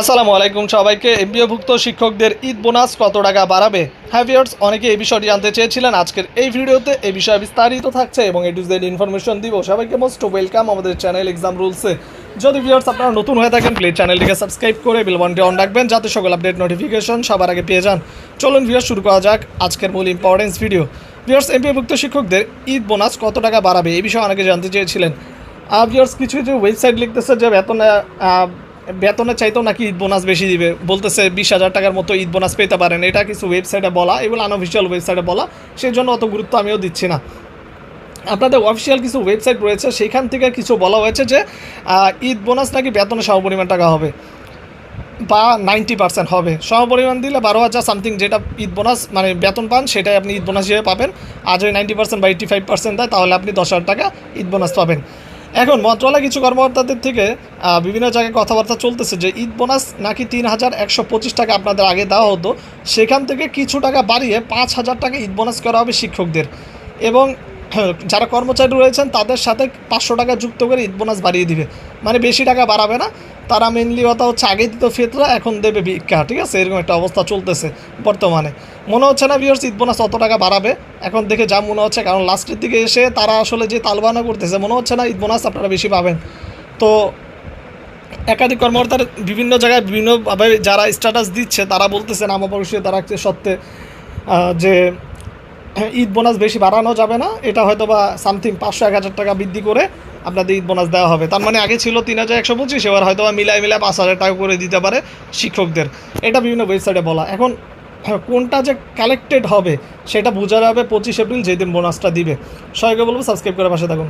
আসসালামু আলাইকুম সবাইকে। এমবিওভুক্ত শিক্ষকদের ঈদ বোনাস কত টাকা বাড়াবে? হ্যাভিয়ার্স অনেকে এই বিষয়টি জানতে চেয়েছিলেন। আজকের এই ভিডিওতে এই বিষয়ে বিস্তারিত থাকছে এবং এ টু জেড ইনফরমেশন দিব। সবাইকে মোস্ট ওয়েলকাম আমাদের চ্যানেল এক্সাম রুলসে যদি ভিউয়ার্স আপনারা নতুন হয়ে থাকেন প্লিজ চ্যানেলটিকে সাবস্ক্রাইব করে বিলবনটি অন রাখবেন, যাতে সকল আপডেট নোটিফিকেশন সবার আগে পেয়ে যান। চলুন ভিউয়ার্স, শুরু করা যাক আজকের মূল ইম্পর্টেন্স ভিডিও ভিউয়ার্স, এমপিওভুক্ত শিক্ষকদের ঈদ বোনাস কত টাকা বাড়াবে? এই বিষয়ে অনেকে জানতে চেয়েছিলেন। ভিউয়ার্স, কিছু কিছু ওয়েবসাইট লিখতেছে যে বেতনে বেতনের চাইতেও নাকি ঈদ বোনাস বেশি দিবে। বলতেছে বিশ হাজার টাকার মতো ঈদ বোনাস পেতে পারেন। এটা কিছু ওয়েবসাইটে বলা, এগুলো আনঅফিসিয়াল ওয়েবসাইটে বলা। সেই জন্য অত গুরুত্ব আমিও দিচ্ছি না। আপনাদের অফিসিয়াল কিছু ওয়েবসাইট রয়েছে সেখান থেকে কিছু বলা হয়েছে যে ঈদ বোনাস নাকি বেতনের সমপরিমাণ টাকা হবে। বা নাইনটি পার্সেন্ট হবে। সমপরিমাণ দিলে বারো হাজার সামথিং যেটা ঈদ বোনাস মানে বেতন পান, সেটাই আপনি ঈদ বোনাস হিসেবে পাবেন। আর যদি নাইনটি পার্সেন্ট বা এইটি ফাইভ পার্সেন্ট দেয়, তাহলে আপনি দশ হাজার টাকা ঈদ বোনাস পাবেন। এখন মন্ত্রণালয় কিছু কর্মকর্তাদের থেকে বিভিন্ন জায়গায় কথাবার্তা চলতেছে যে ঈদ বোনাস নাকি তিন হাজার একশো পঁচিশ টাকা আপনাদের আগে দেওয়া হতো। সেখান থেকে কিছু টাকা বাড়িয়ে পাঁচ হাজার টাকা ঈদ বোনাস করা হবে শিক্ষকদের। এবং যারা কর্মচারী রয়েছেন, তাদের সাথে পাঁচশো টাকা যুক্ত করে ঈদ বোনাস বাড়িয়ে দিবে। মানে বেশি টাকা বাড়াবে না। তারা মেনলি কথা হচ্ছে আগে দিত ফেতরা, এখন দেবে ভিক্ষা, ঠিক আছে? এরকম একটা অবস্থা চলতেছে বর্তমানে। মনে হচ্ছে না ভিউয়ার্স ঈদ বোনাস অত টাকা বাড়াবে। এখন দেখে যা মনে হচ্ছে, কারণ লাস্টের দিকে এসে তারা আসলে যে তালবানা করতেছে, মনে হচ্ছে না ঈদ বোনাস আপনারা বেশি পাবেন। তো একাধিক কর্মকর্তার বিভিন্ন জায়গায় বিভিন্নভাবে যারা স্ট্যাটাস দিচ্ছে, তারা বলতেছে নামপরিষদে তারা সত্ত্বে যে ঈদ বোনাস বেশি বাড়ানো যাবে না। এটা হয়তো বা সামথিং পাঁচশো এক হাজার টাকা বৃদ্ধি করে আপনাদের ঈদ বোনাস দেওয়া হবে। তার মানে আগে ছিল তিন হাজার একশো পঁচিশ এবার হয়তো মিলাই মিলাই পাঁচ হাজার টাকা করে দিতে পারে শিক্ষকদের। এটা বিভিন্ন ওয়েবসাইটে বলা। এখন হ্যাঁ, কোনটা যে কালেক্টেড হবে সেটা বোঝা যাবে পঁচিশ এপ্রিল যেদিন বোনাসটা দিবে। সবাইকে বলব সাবস্ক্রাইব করে পাশে থাকুন।